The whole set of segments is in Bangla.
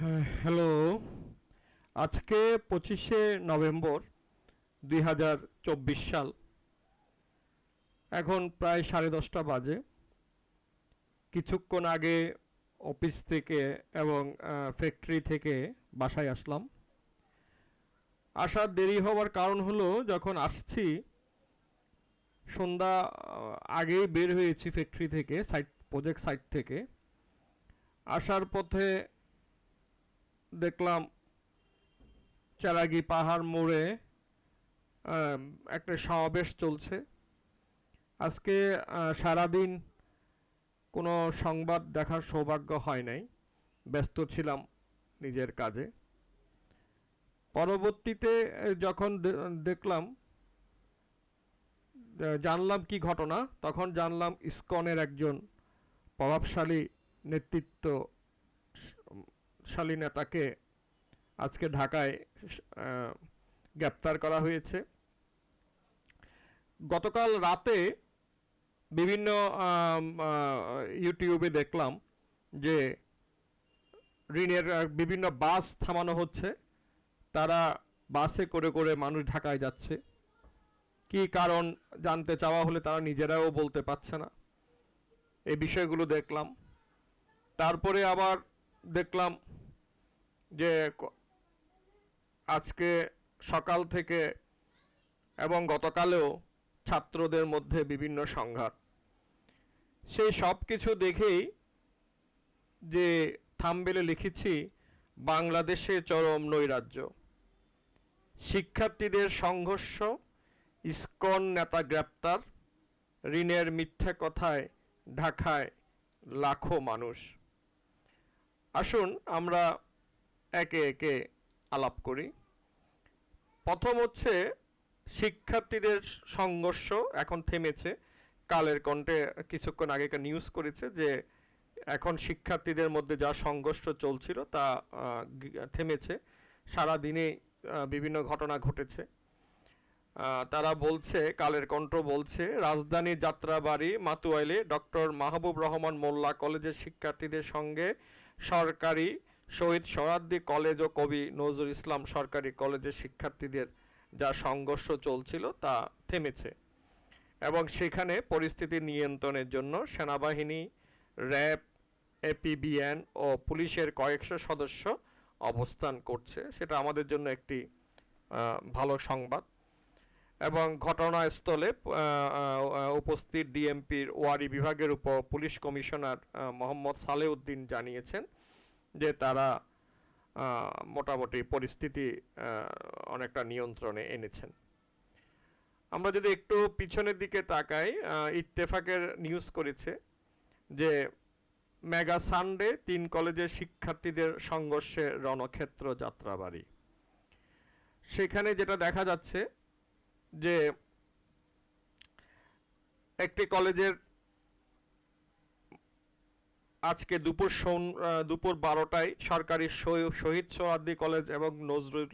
হ্যাঁ, হ্যালো আজকে পঁচিশে নভেম্বর দুই হাজার চব্বিশ সাল। এখন প্রায় সাড়ে দশটা বাজে। কিছুক্ষণ আগে অফিস থেকে এবং ফ্যাক্টরি থেকে বাসায় আসলাম। আসার দেরি হওয়ার কারণ হলো যখন আসছি সন্ধ্যা আগেই বের হয়েছি ফ্যাক্টরি থেকে সাইট প্রজেক্ট সাইট থেকে। আসার পথে দেখলাম চারাগি পাহাড় মোড়ে একটা সমাবেশ চলছে। আজকে সারাদিন কোনো সংবাদ দেখার সৌভাগ্য হয় নাই। ব্যস্ত ছিলাম নিজের কাজে। পরবর্তীতে যখন দেখলাম জানলাম কি ঘটনা, তখন জানলাম ইসকনের একজন প্রভাবশালী নেতৃত্ব শালী নেতাকে আজকে ঢাকায় গ্রেপ্তার করা হয়েছে। গতকাল রাতে বিভিন্ন ইউটিউবে দেখলাম যে ঋণের বিভিন্ন বাস থামানো হচ্ছে। তারা বাসে করে করে মানুষ ঢাকায় যাচ্ছে। কি কারণ জানতে চাওয়া হলে তারা নিজেরাও বলতে পারছে না। এই বিষয়গুলো দেখলাম। তারপরে আবার দেখলাম যে আজকে সকাল থেকে এবং গতকালেও ছাত্রদের মধ্যে বিভিন্ন সংঘাত। সেই সব কিছু দেখেই যে থামবেলে লিখেছি, বাংলাদেশে চরম নৈরাজ্য। শিক্ষার্থীদের সংঘর্ষ, ইস্কন নেতা গ্রেপ্তার, ঋণের মিথ্যা কথায় ঢাকায় লাখো মানুষ। আসুন আমরা একে একে আলাপ করি। প্রথম হচ্ছে শিক্ষার্থীদের সংঘর্ষ এখন থেমেছে। কালের কণ্ঠে কিছুক্ষণ আগেকার নিউজ করেছে যে এখন শিক্ষার্থীদের মধ্যে যা সংঘর্ষ চলছিল তা থেমেছে। সারা দিনে বিভিন্ন ঘটনা ঘটেছে। তারা বলছে, কালের কণ্ঠ বলছে, রাজধানী যাত্রাবাড়ি মাতুয়াইলে ডক্টর মাহবুব রহমান মোল্লা কলেজের শিক্ষার্থীদের সঙ্গে সরকারি শহীদ সোহরাদ্দি কলেজ ও কবি নজরুল ইসলাম সরকারি কলেজের শিক্ষার্থীদের যা সংঘর্ষ চলছিল তা থেমেছে এবং সেখানে পরিস্থিতি নিয়ন্ত্রণের জন্য সেনাবাহিনী, র্যাব, এপিবিএন ও পুলিশের কয়েকশো সদস্য অবস্থান করছে। সেটা আমাদের জন্য একটি ভালো সংবাদ। এবং ঘটনাস্থলে উপস্থিত ডিএমপির ওয়ারি বিভাগের উপ পুলিশ কমিশনার মোহাম্মদ সালেউদ্দিন জানিয়েছেন যে তারা মোটামুটি পরিস্থিতি অনেকটা নিয়ন্ত্রণে এনেছেন। আমরা যদি একটু পিছনের দিকে তাকাই ইত্তেফাকের নিউজ করেছে যে মেগা সানডে তিন কলেজের শিক্ষার্থীদের সংঘর্ষে রণক্ষেত্র যাত্রাবাড়ি। সেখানে যেটা দেখা যাচ্ছে যে একটি কলেজের আজকে দুপুর দুপুর বারোটায় সরকারি শহীদ সোহাদ্দি কলেজ এবং নজরুল,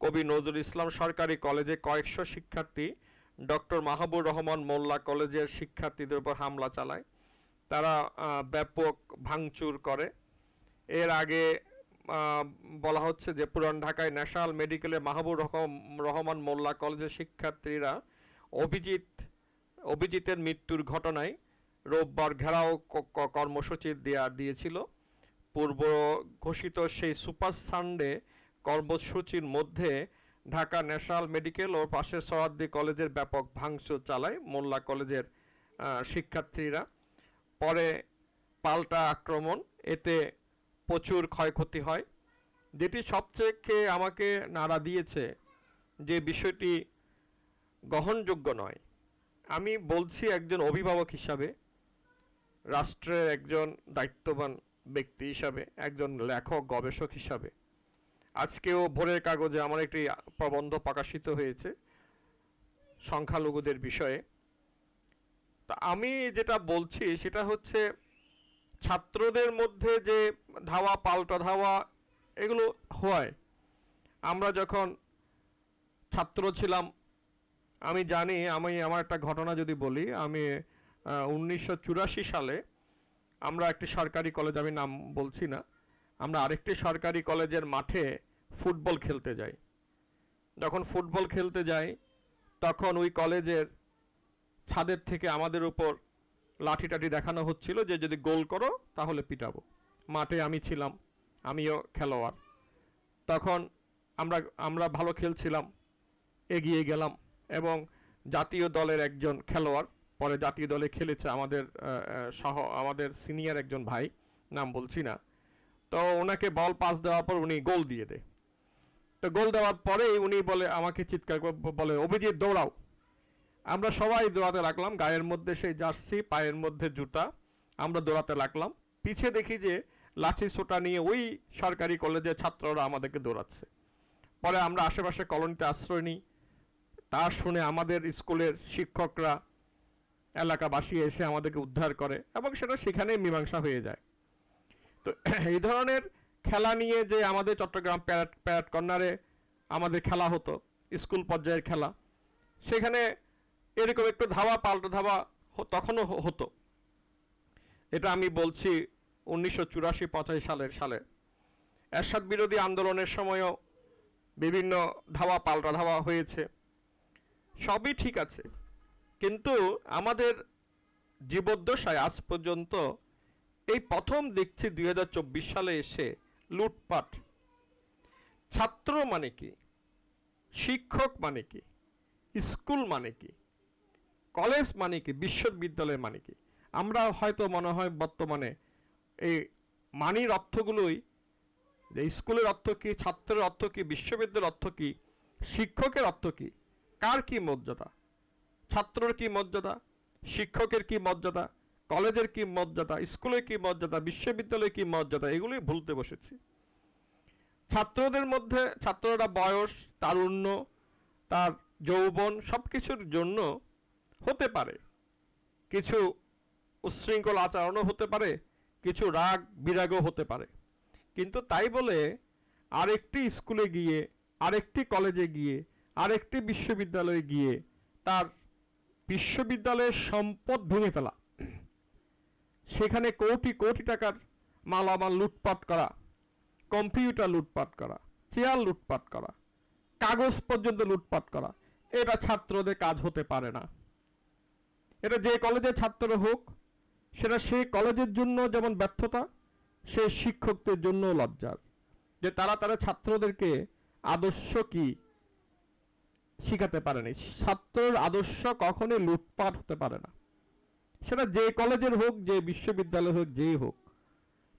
কবি নজরুল ইসলাম সরকারি কলেজে কয়েকশো শিক্ষার্থী ডক্টর মাহবুর রহমান মোল্লা কলেজের শিক্ষার্থীদের উপর হামলা চালায়। তারা ব্যাপক ভাঙচুর করে। এর আগে বলা হচ্ছে যে পুরান ঢাকায় ন্যাশনাল মেডিকেলে রহম- রহমান মোল্লা কলেজের শিক্ষার্থীরা অভিজিৎ, অভিজিতের মৃত্যুর ঘটনায় রোববার ঘেরাও কর্মসূচি দেয়া দিয়েছিল। পূর্ব ঘোষিত সেই সুপার সানডে কর্মসূচির মধ্যে ঢাকা ন্যাশনাল মেডিকেল ও পাশের সরাদ্দি কলেজের ব্যাপক ভাঙচুর চালায় মোল্লা কলেজের শিক্ষার্থীরা। পরে পাল্টা আক্রমণ, এতে প্রচুর ক্ষয়ক্ষতি হয়। যেটি সবচেয়ে আমাকে নাড়া দিয়েছে যে বিষয়টি গ্রহণযোগ্য নয়। আমি বলছি একজন অভিভাবক হিসাবে রাষ্ট্রের একজন দায়িত্ববান ব্যক্তি হিসাবে, একজন লেখক, গবেষক হিসাবে। আজকেও ভোরের কাগজে আমার একটি প্রবন্ধ প্রকাশিত হয়েছে সংখ্যালঘুদের বিষয়ে। তা আমি যেটা বলছি সেটা হচ্ছে ছাত্রদের মধ্যে যে ধাওয়া, পাল্টা ধাওয়া, এগুলো হয়। আমরা যখন ছাত্র ছিলাম, আমি জানি, আমি আমার একটা ঘটনা যদি বলি, আমি উনিশশো চুরাশি সালে আমরা একটি সরকারি কলেজ, আমি নাম বলছি না, আমরা আরেকটি সরকারি কলেজের মাঠে ফুটবল খেলতে যাই। যখন ফুটবল খেলতে যাই, তখন ওই কলেজের ছাদের থেকে আমাদের উপর লাঠি টাঠি দেখানো হচ্ছিল যে, যদি গোল করো, তাহলে পিটাবো। মাঠে আমি ছিলাম, আমিও খেলোয়াড়। তখন আমরা আমরা ভালো খেলছিলাম, এগিয়ে গেলাম এবং জাতীয় দলের একজন খেলোয়াড় পরে জাতীয় দলে খেলেছে আমাদের সহ, আমাদের সিনিয়র একজন ভাই, নাম বলছি না। তো ওনাকে বল পাস দেওয়ার পর উনি গোল দিয়ে দেয়। তো গোল দেওয়ার পরেই উনি বলে, আমাকে চিৎকার বলে, অভিজিৎ, দৌড়াও। আমরা সবাই দৌড়াতে লাগলাম, গায়ের মধ্যে সেই জার্সি, পায়ের মধ্যে জুতা, আমরা দৌড়াতে লাগলাম। পিছে দেখি যে লাঠি সোটা নিয়ে ওই সরকারি কলেজের ছাত্ররা আমাদেরকে দৌড়াচ্ছে। পরে আমরা আশেপাশে কলোনিতে আশ্রয় নিই। তা শুনে আমাদের স্কুলের শিক্ষকরা এলাকাবাসী এসে আমাদেরকে উদ্ধার করে এবং সেটা সেখানেই মীমাংসা হয়ে যায়। তো এই ধরনের খেলা নিয়ে যে আমাদের চট্টগ্রাম প্যারেড প্যারেড কর্নারে আমাদের খেলা হতো, স্কুল পর্যায়ের খেলা, সেখানে এরকম একটু ধাওয়া, পাল্টা ধাওয়া তখনও হতো। এটা আমি বলছি উনিশশো চুরাশি পঁচাশি সালের সালে। এরশাদ বিরোধী আন্দোলনের সময়ও বিভিন্ন ধাওয়া, পাল্টা ধাওয়া হয়েছে। সবই ঠিক আছে। কিন্তু আমাদের জীবদ্দশায় আজ পর্যন্ত এই প্রথম দেখছি দু হাজার চব্বিশ সালে এসে লুটপাট। ছাত্র মানে কি? শিক্ষক মানে কি? স্কুল মানে কি? কলেজ মানে কি? বিশ্ববিদ্যালয় মানে কি? আমরা হয়তো মনে হয় বর্তমানে এই মানির অর্থগুলোই যে স্কুলের অর্থ কী, ছাত্রের অর্থ কী, বিশ্ববিদ্যালয়ের অর্থ কী, শিক্ষকের অর্থ কী? কার কি মর্যাদা? ছাত্রর কি মর্যাদা? শিক্ষকের কি মর্যাদা? কলেজের কি মর্যাদা? স্কুলের কি মর্যাদা? বিশ্ববিদ্যালয়ের কি মর্যাদা? এগুলি ভুলতে বসেছি। ছাত্রদের মধ্যে ছাত্ররা বয়স, তারুণ্য, তার যৌবন সব কিছুর জন্য হতে পারে। কিছু উচ্ছৃঙ্খল আচরণও হতে পারে, কিছু রাগ বিরাগও হতে পারে। কিন্তু তাই বলে আরেকটি স্কুলে গিয়ে, আরেকটি কলেজে গিয়ে, আরেকটি বিশ্ববিদ্যালয়ে গিয়ে তার বিশ্ববিদ্যালয়ের সম্পদ ভেঙে ফেলা। সেখানে কোটি কোটি টাকার মালামাল লুটপাট করা, কম্পিউটার লুটপাট করা, চেয়ার লুটপাট করা, কাগজ পর্যন্ত লুটপাট করা, এটা ছাত্রদের কাজ হতে পারে না। এটা যে কলেজের ছাত্র হোক, সেটা সেই কলেজের জন্য যেমন ব্যর্থতা, সে শিক্ষকদের জন্য লজ্জার। যে তারা তারা ছাত্রদেরকে আদর্শ কি শিখাতে পারেনি ছাত্রের আদর্শ কখনোই লুটপাট হতে পারে না। সেটা যে কলেজের হোক, যে বিশ্ববিদ্যালয় হোক, যেই হোক।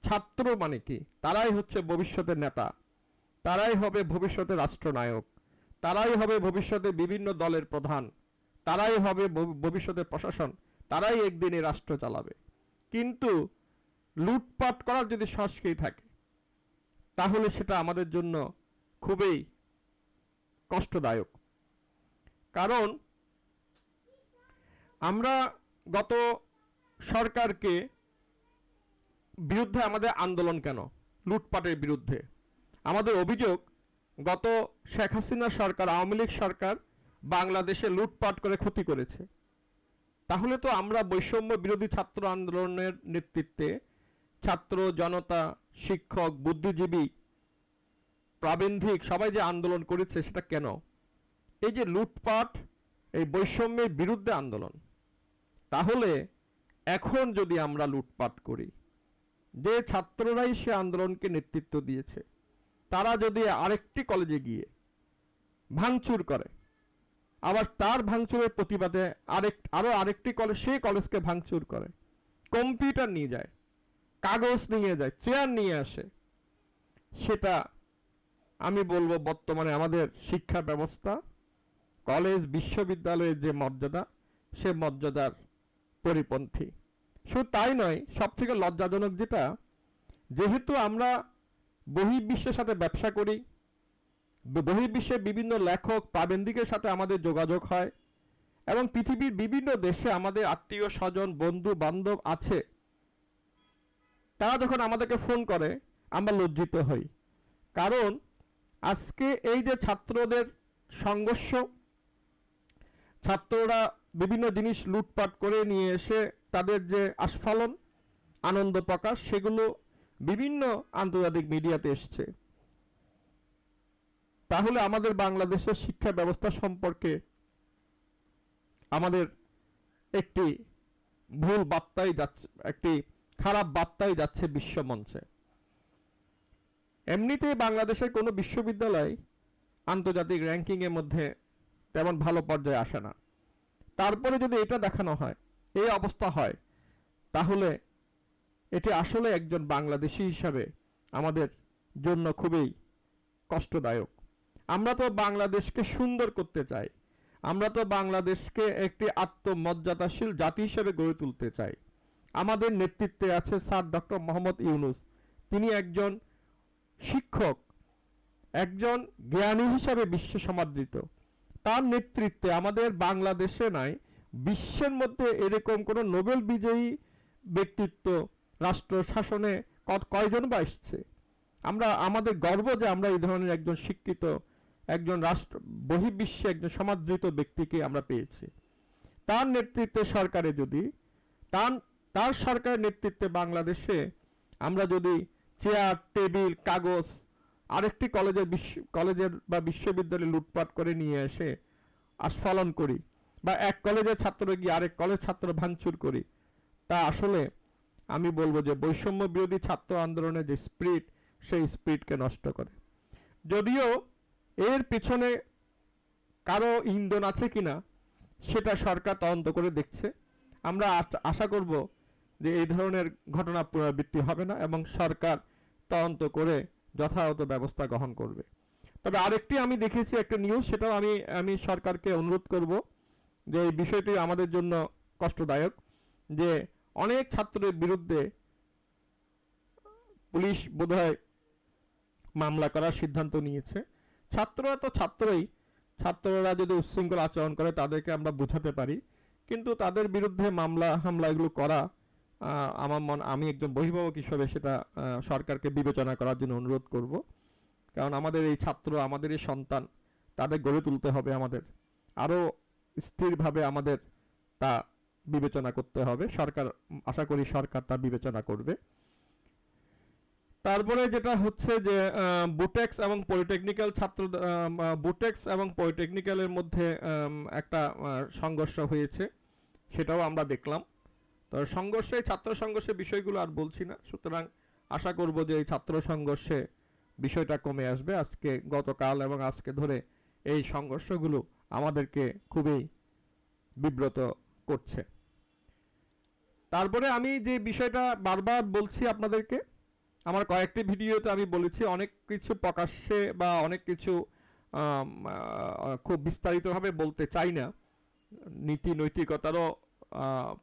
ছাত্র মানে কি? তারাই হচ্ছে ভবিষ্যতের নেতা। তারাই হবে ভবিষ্যতের রাষ্ট্রনায়ক। তারাই হবে ভবিষ্যতে বিভিন্ন দলের প্রধান। তারাই হবে ভবি- ভবিষ্যতের প্রশাসন। তারাই একদিন রাষ্ট্র চালাবে। কিন্তু লুটপাট করার যদি সংস্কৃতি থাকে, তাহলে সেটা আমাদের জন্য খুবই কষ্টদায়ক। কারণ আমরা গত সরকারকে বিরুদ্ধে আমাদের আন্দোলন কেন? লুটপাটের বিরুদ্ধে। আমাদের অভিযোগ, গত শেখ হাসিনা সরকার, আওয়ামী লীগ সরকার বাংলাদেশে লুটপাট করে ক্ষতি করেছে। তাহলে তো আমরা বৈষম্য বিরোধী ছাত্র আন্দোলনের নেতৃত্বে ছাত্র, জনতা, শিক্ষক, বুদ্ধিজীবী, প্রাবন্ধিক সবাই যে আন্দোলন করেছে সেটা কেন? এই যে লুটপাট, এই বৈষম্যের বিরুদ্ধে আন্দোলন, তাহলে এখন যদি আমরা লুটপাট করি, যে ছাত্ররাই সে আন্দোলনকে নেতৃত্ব দিয়েছে, তারা যদি আরেকটি কলেজে গিয়ে ভাঙচুর করে, আবার তার ভাঙচুরের প্রতিবাদে আরেক আরও আরেকটি কলেজ সেই কলেজকে ভাঙচুর করে, কম্পিউটার নিয়ে যায়, কাগজ নিয়ে যায়, চেয়ার নিয়ে আসে, সেটা আমি বলব বর্তমানে আমাদের শিক্ষা ব্যবস্থা কলেজ বিশ্ববিদ্যালয়ের যে মর্যাদা, সে মর্যাদার পরিপন্থী। শুধু তাই নয় সব থেকে লজ্জাজনক যেটা, যেহেতু আমরা বহির্বিশ্বের সাথে ব্যবসা করি, বহির্বিশ্বে বিভিন্ন লেখক প্রাবন্ধিকের সাথে আমাদের যোগাযোগ হয়, এবং পৃথিবীর বিভিন্ন দেশে আমাদের আত্মীয় স্বজন, বন্ধু, বান্ধব আছে, তারা যখন আমাদেরকে ফোন করে, আমরা লজ্জিত হই। কারণ আজকে এই যে ছাত্রদের সংঘর্ষ ছাত্ররা বিভিন্ন জিনিস লুটপাট করে নিয়ে এসে তাদের যে আস্ফালন, আনন্দ প্রকাশ, সেগুলো বিভিন্ন আন্তর্জাতিক মিডিয়াতে এসছে। তাহলে আমাদের বাংলাদেশের শিক্ষা ব্যবস্থা সম্পর্কে আমাদের একটি ভুল বার্তাই যাচ্ছে, একটি খারাপ বার্তাই যাচ্ছে বিশ্বমঞ্চে এমনিতেই বাংলাদেশের কোনো বিশ্ববিদ্যালয় আন্তর্জাতিক র্যাঙ্কিংয়ের মধ্যে তেমন ভালো পর্যায়ে আসে না। তারপরে যদি এটা দেখানো হয়, এই অবস্থা হয়, তাহলে এটি আসলে একজন বাংলাদেশি হিসাবে আমাদের জন্য খুবই কষ্টদায়ক। আমরা তো বাংলাদেশকে সুন্দর করতে চাই। আমরা তো বাংলাদেশকে একটি আত্মমর্যাদাশীল জাতি হিসেবে গড়ে তুলতে চাই। আমাদের নেতৃত্বে আছে স্যার ডক্টর মোহাম্মদ ইউনুস। তিনি একজন শিক্ষক, একজন জ্ঞানী হিসাবে বিশ্ব সমাদৃত। তার নেতৃত্বে আমাদের বাংলাদেশে নাই, বিশ্বের মধ্যে এরকম কোনো নোবেল বিজয়ী ব্যক্তিত্ব রাষ্ট্র শাসনে কয়জন বা এসছে? আমরা, আমাদের গর্ব যে আমরা এই ধরনের একজন শিক্ষিত, একজন রাষ্ট্র, বহির্বিশ্বে একজন সমাদৃত ব্যক্তিকে আমরা পেয়েছি। তার নেতৃত্বে সরকারে যদি তার তার সরকারের নেতৃত্বে বাংলাদেশে আমরা যদি চেয়ার, টেবিল, কাগজ আরেকটি কলেজের বিশ্ব কলেজের বা বিশ্ববিদ্যালয়ে লুটপাট করে নিয়ে এসে আস্ফালন করি বা এক কলেজের ছাত্র গিয়ে আরেক কলেজ ছাত্র ভাঙচুর করি। তা আসলে আমি বলব যে বৈষম্য বিরোধী ছাত্র আন্দোলনের যে স্পিরিট, সেই স্পিরিটকে নষ্ট করে। যদিও এর পিছনে কারও ইন্ধন আছে কিনা, সেটা সরকার তদন্ত করে দেখছে। আমরা আশা করব যে এই ধরনের ঘটনা পুনরাবৃত্তি হবে না এবং সরকার তদন্ত করে যথাযথ ব্যবস্থা গ্রহণ করবে। তবে আরেকটি আমি দেখেছি একটা নিউজ সেটাও আমি আমি সরকারকে অনুরোধ করব যে এই বিষয়টি আমাদের জন্য কষ্টদায়ক, যে অনেক ছাত্রের বিরুদ্ধে পুলিশ বোধহয় মামলা করার সিদ্ধান্ত নিয়েছে। ছাত্ররা তো ছাত্রই, ছাত্ররা যদি উচ্ছৃঙ্খল আচরণ করে তাদেরকে আমরা বোঝাতে পারি, কিন্তু তাদের বিরুদ্ধে মামলা হামলা এগুলো করা আমার মন আমি একজন বহির্ভাবক হিসাবে সেটা সরকারকে বিবেচনা করার জন্য অনুরোধ করব। কারণ আমাদের এই ছাত্র, আমাদের এই সন্তান, তাদের গড়ে তুলতে হবে আমাদের। আরও স্থিরভাবে আমাদের তা বিবেচনা করতে হবে। সরকার, আশা করি সরকার তা বিবেচনা করবে। তারপরে যেটা হচ্ছে যে বুটেক্স এবং পলিটেকনিক্যাল ছাত্র বুটেক্স এবং পলিটেকনিক্যালের মধ্যে একটা সংঘর্ষ হয়েছে। সেটাও আমরা দেখলাম। তো সংঘর্ষে ছাত্র সংঘর্ষের বিষয়গুলো আর বলছি না। সুতরাং আশা করব যে এই ছাত্র সংঘর্ষে বিষয়টা কমে আসবে। আজকে গতকাল এবং আজকে ধরে এই সংঘর্ষগুলো আমাদেরকে খুবই বিব্রত করছে। তারপরে আমি যে বিষয়টা বারবার বলছি আপনাদেরকে, আমার কয়েকটি ভিডিওতে আমি বলেছি, অনেক কিছু প্রকাশ্যে বা অনেক কিছু খুব বিস্তারিতভাবে বলতে চাই না। নীতি নৈতিকতারও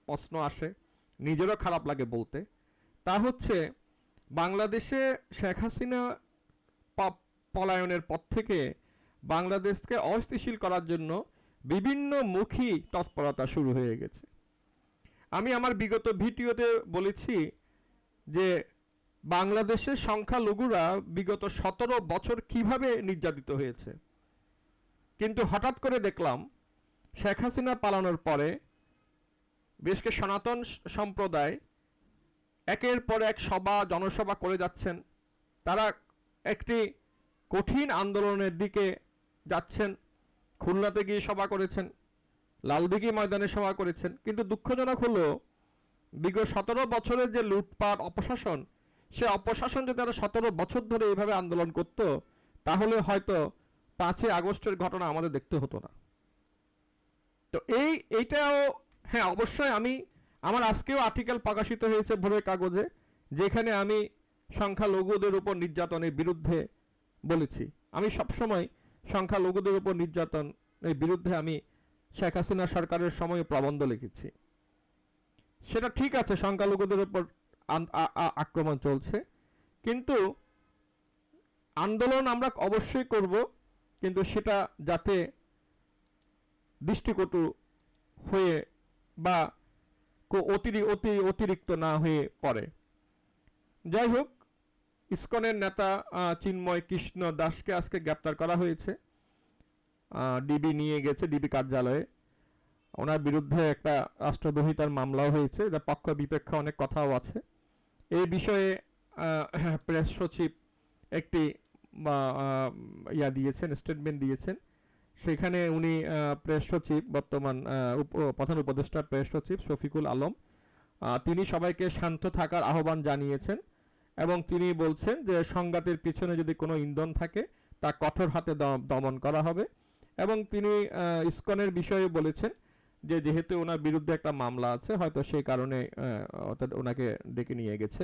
প্রশ্ন আসে, নিজেরও খারাপ লাগে বলতে। তা হচ্ছে, বাংলাদেশে শেখ হাসিনা পলায়নের পর থেকে বাংলাদেশকে অস্থিতিশীল করার জন্য বিভিন্ন মুখী তৎপরতা শুরু হয়ে গেছে। আমি আমার বিগত ভিডিওতে বলেছি যে, বাংলাদেশের সংখ্যালঘুরা বিগত সতেরো বছর কীভাবে নির্যাতিত হয়েছে। কিন্তু হঠাৎ করে দেখলাম, শেখ হাসিনা পালানোর পরে বেশ কিছু সনাতন সম্প্রদায় একের পর এক সভা, জনসভা করে যাচ্ছেন। তারা একটি কঠিন আন্দোলনের দিকে যাচ্ছেন। খুলনাতে গিয়ে সভা করেছেন, লালদিঘি ময়দানে সভা করেছেন। কিন্তু দুঃখজনক হলো, বিগত সতেরো বছরের যে লুটপাট, অপশাসন, সে অপশাসন যদি তারা সতেরো বছর ধরে এইভাবে আন্দোলন করত, তাহলে হয়তো পাঁচই আগস্টের ঘটনা আমাদের দেখতে হতো না। তো এই, এইটাও হ্যাঁ অবশ্যই আমি, আমার আজকেও আর্টিকেল প্রকাশিত হয়েছে ভোরের কাগজে, যেখানে আমি সংখ্যালঘুদের উপর নির্যাতনের বিরুদ্ধে বলেছি। আমি সবসময় সংখ্যালঘুদের উপর নির্যাতনের বিরুদ্ধে আমি শেখ হাসিনা সরকারের সময় প্রবন্ধ লিখেছি। সেটা ঠিক আছে, সংখ্যালঘুদের উপর আক্রমণ চলছে, কিন্তু আন্দোলন আমরা অবশ্যই করব, কিন্তু সেটা যাতে দৃষ্টিকটু হয়ে বা অতিরি, অতি, অতিরিক্ত না হয়ে পড়ে। যাই হোক, ইসকনের নেতা চিন্ময় কৃষ্ণ দাসকে আজকে গ্রেপ্তার করা হয়েছে। ডিবি নিয়ে গেছে, ডিবি কার্যালয়ে। ওনার বিরুদ্ধে একটা রাষ্ট্রদ্রোহিতার মামলাও হয়েছে যা পক্ষ বিপক্ষ অনেক কথাও আছে। এই বিষয়ে প্রেস সচিব একটি ইয়া দিয়েছেন, স্টেটমেন্ট দিয়েছেন। সেখানে উনি প্রেস সচিব, বর্তমান প্রধান উপদেষ্টা প্রেস সচিব শফিকুল আলম। তিনি সবাইকে শান্ত থাকার আহ্বান জানিয়েছেন এবং তিনি বলছেন যে সংঘাতের পিছনে যদি কোনো ইন্ধন থাকে, তা কঠোর হাতে দমন করা হবে। এবং তিনি ইস্কনের বিষয়ে বলেছেন যে যেহেতু ওনার বিরুদ্ধে একটা মামলা আছে, হয়তো সেই কারণে অর্থাৎ ওনাকে ডেকে নিয়ে গেছে।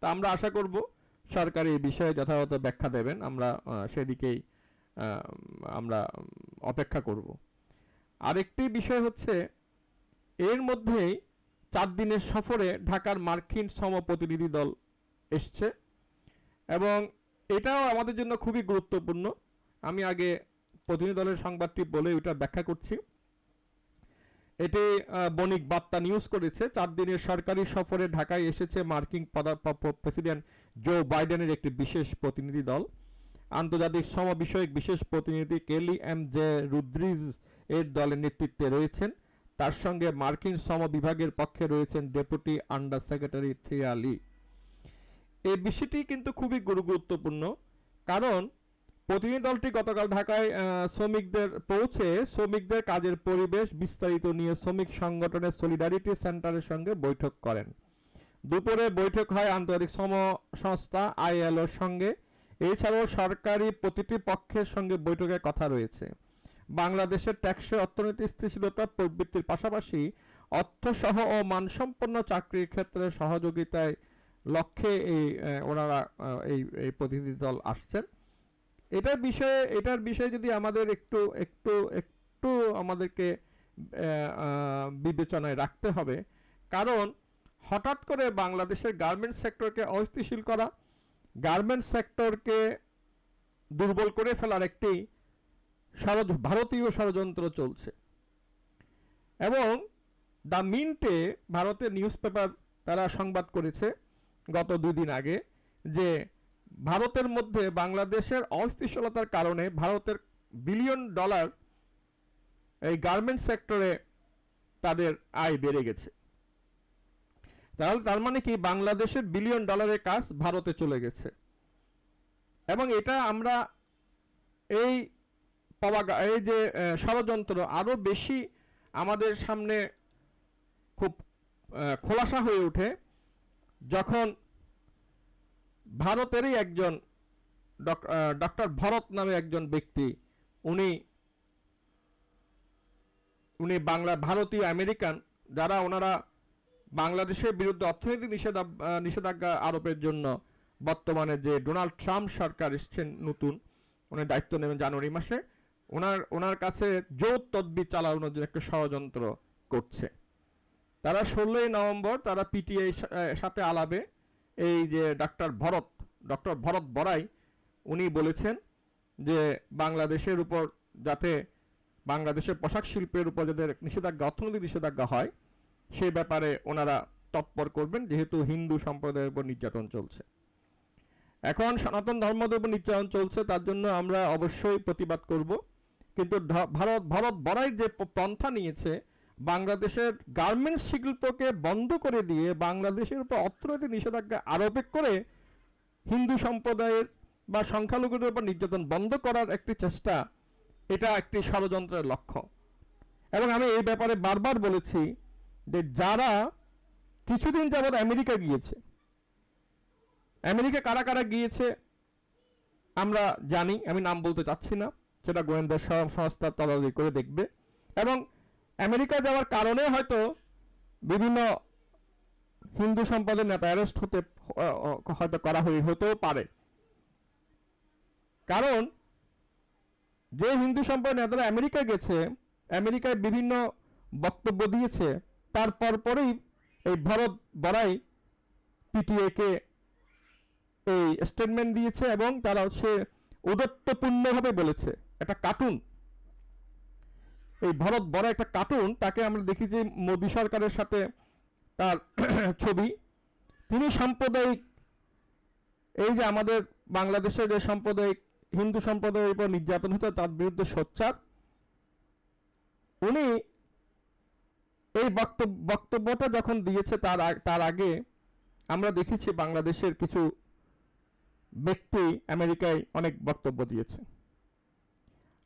তা আমরা আশা করব সরকার এই বিষয়ে যথাযথ ব্যাখ্যা দেবেন। আমরা সেদিকেই আমরা অপেক্ষা করব। আরেকটি বিষয় হচ্ছে, এর মধ্যেই চার দিনের সফরে ঢাকার মার্কিন সম প্রতিনিধি দল এসছে এবং এটাও আমাদের জন্য খুবই গুরুত্বপূর্ণ। আমি আগে প্রতিনিধি দলের সংবাদটি বলে ওটা ব্যাখ্যা করছি। এটি বণিক বার্তা নিউজ করেছে, চার দিনের সরকারি সফরে ঢাকায় এসেছে মার্কিন প্রেসিডেন্ট জো বাইডেনের একটি বিশেষ প্রতিনিধি দল। আন্তর্জাতিক সম বিষয়ক বিশেষ প্রতিনিধি কেলি এম জে রুদ্রিজ এর দলের নেতৃত্বে রয়েছেন। তার সঙ্গে মার্কিন সম বিভাগের পক্ষে রয়েছেন ডেপুটি আন্ডার সেক্রেটারি থিয়া লি। এই বিষয়টি কিন্তু খুবই গুরু- গুরুত্বপূর্ণ। কারণ প্রতিনিধি দলটি গতকাল ঢাকায় শ্রমিকদের পৌঁছে শ্রমিকদের কাজের পরিবেশ বিস্তারিত নিয়ে শ্রমিক সংগঠনের সলিডারিটি সেন্টারের সঙ্গে বৈঠক করেন। দুপুরে বৈঠক হয় আন্তর্জাতিক শ্রম সংস্থা আইএলওর সঙ্গে। এছাড়াও সরকারি প্রতিটি পক্ষের সঙ্গে বৈঠকের কথা রয়েছে। বাংলাদেশের ট্যাক্সে অর্থনীতি, স্থিতিশীলতা, প্রবৃত্তির পাশাপাশি অর্থসহ ও মানসম্পন্ন চাকরির ক্ষেত্রে সহযোগিতায় লক্ষ্যে এই ওনারা এই এই প্রতিনিধি দল আসছেন। এটার বিষয়ে এটার বিষয়ে যদি আমাদের একটু একটু একটু আমাদেরকে বিবেচনায় রাখতে হবে। কারণ হঠাৎ করে বাংলাদেশের গার্মেন্টস সেক্টরকে অস্থিতিশীল করা গার্মেন্টস সেক্টরকে দুর্বল করে ফেলার একটি ষড়য ভারতীয় ষড়যন্ত্র চলছে। এবং দ্য মিন্টে ভারতের নিউজ পেপার তারা সংবাদ করেছে গত দুই দিন আগে যে ভারতের মধ্যে বাংলাদেশের অস্থিতিশীলতার কারণে ভারতের বিলিয়ন ডলার এই গার্মেন্ট সেক্টরে তাদের আয় বেড়ে গেছে। তাহলে তার মানে কি? বাংলাদেশের বিলিয়ন ডলারের কাজ ভারতে চলে গেছে। এবং এটা আমরা এই পাওয়া এই যে ষড়যন্ত্র আরও বেশি আমাদের সামনে খুব খোলাসা হয়ে ওঠে যখন ভারতেরই একজন ডক- ডক্টর ভরত নামে একজন ব্যক্তি, উনি উনি বাংলা, ভারতীয়, আমেরিকান, যারা ওনারা বাংলাদেশের বিরুদ্ধে অর্থনৈতিক নিষেধা- নিষেধাজ্ঞা আরোপের জন্য বর্তমানে যে ডোনাল্ড ট্রাম্প সরকার এসছেন নতুন, উনি দায়িত্ব নেবেন জানুয়ারি মাসে, ওনার ওনার কাছে জোর তদবির চালানোর জন্য একটা ষড়যন্ত্র করছে। তারা ষোলোই নভেম্বর তারা পিটিআই সাথে আলাবে এই যে ডাক্তার ভরত ডক্টর ভরত বড়াই, উনি বলেছেন যে বাংলাদেশের উপর যাতে বাংলাদেশের পোশাক শিল্পের উপর যাতে নিষেধাজ্ঞা, অর্থনৈতিক নিষেধাজ্ঞা হয় সে ব্যাপারে ওনারা তৎপর করবেন, যেহেতু হিন্দু সম্প্রদায়ের উপর নির্যাতন চলছে। এখন সনাতন ধর্মদের উপর নির্যাতন চলছে, তার জন্য আমরা অবশ্যই প্রতিবাদ করব। কিন্তু ভারত ভারত বড়াই যে পন্থা নিয়েছে, বাংলাদেশের গার্মেন্টস শিল্পকে বন্ধ করে দিয়ে বাংলাদেশের উপর অর্থনৈতিক নিষেধাজ্ঞা আরোপ করে হিন্দু সম্প্রদায়ের বা সংখ্যালঘুদের উপর নির্যাতন বন্ধ করার একটি চেষ্টা, এটা একটি ষড়যন্ত্রের লক্ষ্য। এবং আমি এই ব্যাপারে বারবার বলেছি যে যারা কিছুদিন যাবৎ আমেরিকা গিয়েছে। আমেরিকা কারা কারা গিয়েছে, আমরা জানি, আমি নাম বলতে চাচ্ছি না, সেটা গোয়েন্দা সংস্থা তদারকি করে দেখবে। এবং আমেরিকা যাওয়ার কারণে হয়তো বিভিন্ন হিন্দু সম্পদের নেতা অ্যারেস্ট হতে হয়তো করা হয়ে, হতেও পারে। কারণ যে হিন্দু সম্প্রদায়ের নেতারা আমেরিকা গেছে, আমেরিকায় বিভিন্ন বক্তব্য দিয়েছে তারপর পরেই এই ভরত বড়াই পিটিএকে এই স্টেটমেন্ট দিয়েছে এবং তারা হচ্ছে উদত্তপূর্ণভাবে বলেছে। একটা কার্টুন এই ভরত বড় একটা কার্টুন তাকে আমরা দেখি যে মোদী সরকারের সাথে তার ছবি। তিনি সাম্প্রদায়িক, এই যে আমাদের বাংলাদেশে যে সাম্প্রদায়িক, হিন্দু সম্প্রদায়ের উপর নির্যাতন হতো, তার বিরুদ্ধে সোচ্চার। উনি এই বক্তব্য বক্তব্যটা যখন দিয়েছে তার তার আগে আমরা দেখেছি বাংলাদেশের কিছু ব্যক্তি আমেরিকায় অনেক বক্তব্য দিয়েছে।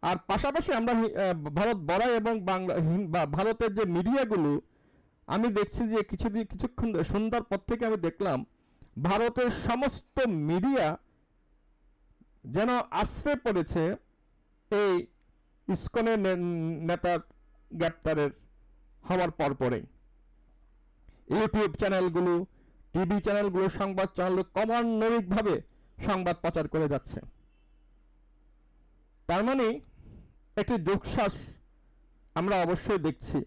আর পাশাপাশি আমরা ভারত বড়াই এবং বাংলা ভারতের যে মিডিয়াগুলো, আমি দেখছি যে কিছুদিন কিছুক্ষণ সন্ধ্যার পর থেকে আমি দেখলাম ভারতের সমস্ত মিডিয়া যেন আশ্রয় পড়েছে এই ইস্কনের নেতার গ্রেপ্তারের হওয়ার পরপরেই ইউটিউব চ্যানেলগুলো টিভি চ্যানেলগুলো সংবাদ চ্যানেলগুলো ক্রমান্বয়িকভাবে সংবাদ প্রচার করে যাচ্ছে। তার মানে একটি যোগশ্বাস আমরা অবশ্যই দেখছি।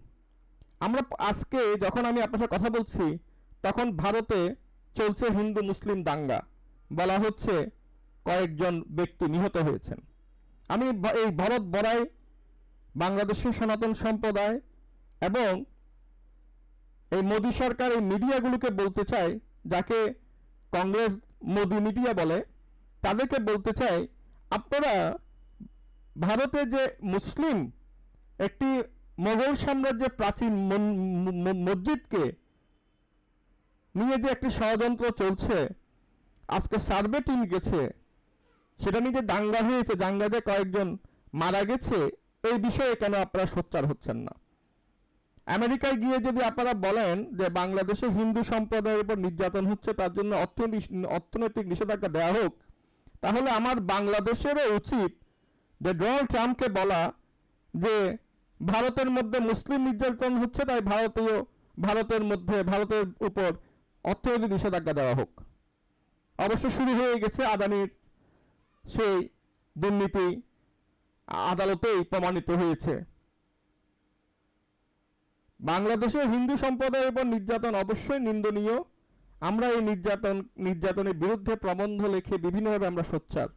আমরা আজকে যখন আমি আপনার সাথে কথা বলছি, তখন ভারতে চলছে হিন্দু মুসলিম দাঙ্গা। বলা হচ্ছে কয়েকজন ব্যক্তি নিহত হয়েছেন। আমি এই ভরত বড়াই, বাংলাদেশের সনাতন সম্প্রদায় এবং এই মোদী সরকার এই মিডিয়াগুলোকে বলতে চাই যাকে কংগ্রেস মোদী মিডিয়া বলে, তাদেরকে বলতে চাই আপনারা ভারতে যে মুসলিম একটি মোগল সাম্রাজ্যের প্রাচীন মসজিদকে নিয়ে যে একটি ষড়যন্ত্র চলছে, আজকে সার্ভে টিম গেছে, সেটা নিয়ে যে দাঙ্গা হয়েছে দাঙ্গা যে কয়েকজন মারা গেছে, এই বিষয়ে কেন আপনারা সোচ্চার হচ্ছেন না? আমেরিকায় গিয়ে যদি আপনারা বলেন যে বাংলাদেশে হিন্দু সম্প্রদায়ের উপর নির্যাতন হচ্ছে, তার জন্য অর্থনৈতিক নিষেধাজ্ঞা দেওয়া হোক, তাহলে আমার বাংলাদেশেরও উচিত যে ডোনাল্ড ট্রাম্পকে বলা যে ভারতের মধ্যে মুসলিম নির্যাতন হচ্ছে, তাই ভারতীয়, ভারতের মধ্যে, ভারতের উপর অর্থনৈতিক নিষেধাজ্ঞা দেওয়া হোক। অবশ্য শুরু হয়ে গেছে আদানির সেই দুর্নীতি, আদালতেই প্রমাণিত হয়েছে। বাংলাদেশে হিন্দু সম্প্রদায়ের উপর নির্যাতন অবশ্যই নিন্দনীয়। আমরা এই নির্যাতন, নির্যাতনের বিরুদ্ধে প্রবন্ধ লেখে বিভিন্নভাবে আমরা সোচ্চার।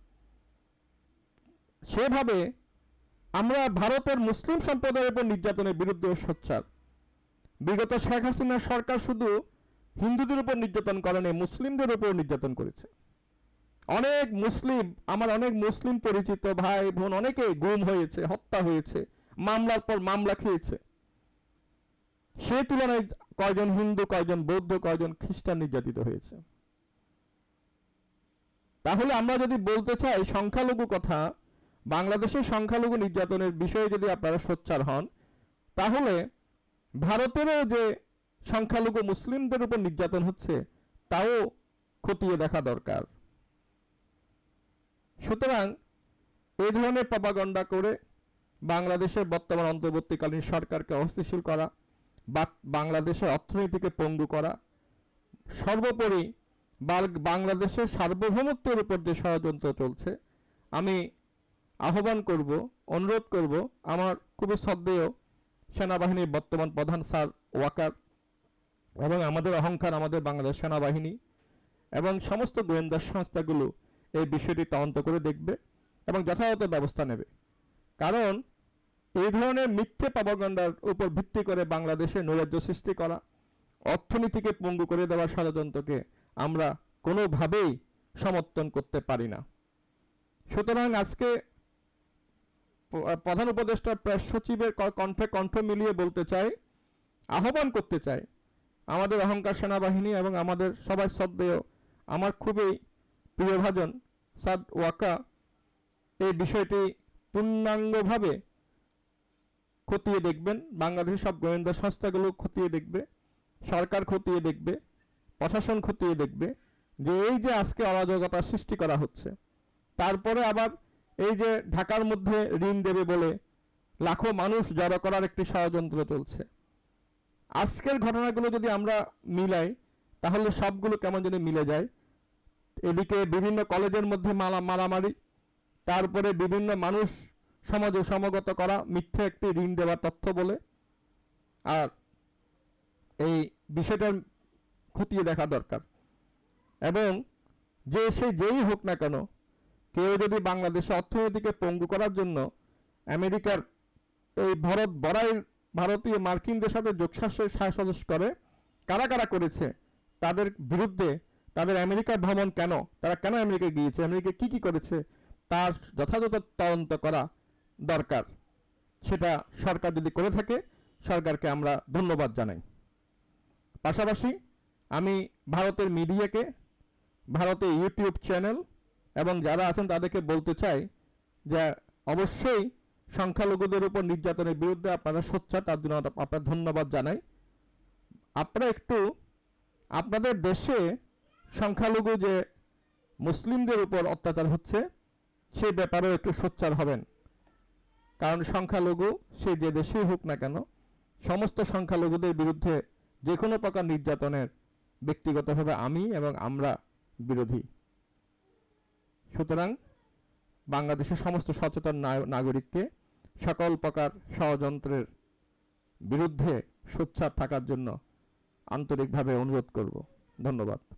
সেভাবে আমরা ভারতের মুসলিম সম্প্রদায়ের উপর নির্যাতনের বিরুদ্ধেও সোচ্চার। বিগত শেখ হাসিনা সরকার শুধু হিন্দুদের উপর নির্যাতন করেনি, মুসলিমদের উপর নির্যাতন করেছে। অনেক মুসলিম, আমার অনেক মুসলিম পরিচিত ভাই বোন অনেকে গুম হয়েছে, হত্যা হয়েছে, মামলার পর মামলা খেয়েছে। সে তুলনায় কয়জন হিন্দু, কয়জন বৌদ্ধ, কয়জন খ্রিস্টান নির্যাতিত হয়েছে। তাহলে আমরা যদি বলতে চাই সংখ্যালঘু কথা, বাংলাদেশের সংখ্যালঘু নির্যাতনের বিষয়ে যদি আপনারা সোচ্চার হন, তাহলে ভারতেরও যে সংখ্যালঘু মুসলিমদের উপর নির্যাতন হচ্ছে, তাও খতিয়ে দেখা দরকার। সুতরাং এই ধরনের প্রপাগণ্ডা করে বাংলাদেশের বর্তমান অন্তর্বর্তীকালীন সরকারকে অস্থিতিশীল করা বাংলাদেশের অর্থনীতিকে পঙ্গু করা, সর্বোপরি বাংলাদেশের সার্বভৌমত্বের উপর যে ষড়যন্ত্র চলছে, আমি আহ্বান করব, অনুরোধ করব, আমার খুবই শ্রদ্ধেয় সেনাবাহিনীর বর্তমান প্রধান স্যার ওয়াকার এবং আমাদের অহংকার, আমাদের বাংলাদেশ সেনাবাহিনী এবং সমস্ত গোয়েন্দা সংস্থাগুলো এই বিষয়টি তদন্ত করে দেখবে এবং যথাযথ ব্যবস্থা নেবে। কারণ এই ধরনের মিথ্যে পাবগণ্ডার উপর ভিত্তি করে বাংলাদেশে নৈরাজ্য সৃষ্টি করা, অর্থনীতিকে পঙ্গু করে দেওয়ার ষড়যন্ত্রকে আমরা কোনোভাবেই সমর্থন করতে পারি না। সুতরাং আজকে প্রধান উপদেষ্টা প্রেস সচিবের কণ্ঠে কণ্ঠ মিলিয়ে বলতে চাই, আহ্বান করতে চাই, আমাদের অহংকার সেনাবাহিনী এবং আমাদের সবাই শ্রদ্ধেয়, আমার খুবই প্রিয়ভাজন সাদ ওয়াকা, এই বিষয়টি পূর্ণাঙ্গভাবে খতিয়ে দেখবেন, বাংলাদেশের সব গোয়েন্দা সংস্থাগুলো খতিয়ে দেখবে, সরকার খতিয়ে দেখবে, প্রশাসন খতিয়ে দেখবে যে এই যে আজকে অরাজকতা সৃষ্টি করা হচ্ছে। তারপরে আবার এই যে ঢাকার মধ্যে ঋণ দেবে বলে লাখো মানুষ জড়ো করার একটি ষড়যন্ত্র চলছে। আজকের ঘটনাগুলো যদি আমরা মিলাই, তাহলে সবগুলো কেমন যেন মিলে যায়। এদিকে বিভিন্ন কলেজের মধ্যে মালা, মারামারি, তারপরে বিভিন্ন মানুষ সমাজে সমাগত করা মিথ্যে একটি ঋণ দেওয়ার তথ্য বলে। আর এই বিষয়টার খতিয়ে দেখা দরকার। এবং যে সে যেই হোক না কেন, কেউ যদি বাংলাদেশে অর্থনীতিকে পঙ্গু করার জন্য আমেরিকার এই ভারত বড়াই ভারতীয় মার্কিনদের সাথে যোগসাহসের সাহস করে, কারা কারা করেছে, তাদের বিরুদ্ধে তাদের আমেরিকার ভ্রমণ কেন, তারা কেন আমেরিকায় গিয়েছে, আমেরিকা কি কি করেছে, তার যথাযথ তদন্ত করা দরকার। সেটা সরকার যদি করে থাকে, সরকারকে আমরা ধন্যবাদ জানাই। পাশাপাশি আমি ভারতের মিডিয়াকে, ভারতের ইউটিউব চ্যানেল এবং যারা আছেন তাদেরকে বলতে চাই যে অবশ্যই সংখ্যালঘুদের উপর নির্যাতনের বিরুদ্ধে আপনারা সোচ্চার, তার জন্য আপনার ধন্যবাদ জানাই। আপনারা একটু আপনাদের দেশে সংখ্যালঘু যে মুসলিমদের উপর অত্যাচার হচ্ছে, সেই ব্যাপারেও একটু সোচ্চার হবেন। কারণ সংখ্যালঘু, সে যে দেশেই হোক না কেন, সমস্ত সংখ্যালঘুদের বিরুদ্ধে যে কোনো প্রকার নির্যাতনের ব্যক্তিগতভাবে আমি এবং আমরা বিরোধী। সুতরাং বাংলাদেশের সমস্ত সচেতন নাগরিককে সকল প্রকার ষড়যন্ত্রের বিরুদ্ধে সোচ্চার থাকার জন্য আন্তরিকভাবে অনুরোধ করব। ধন্যবাদ।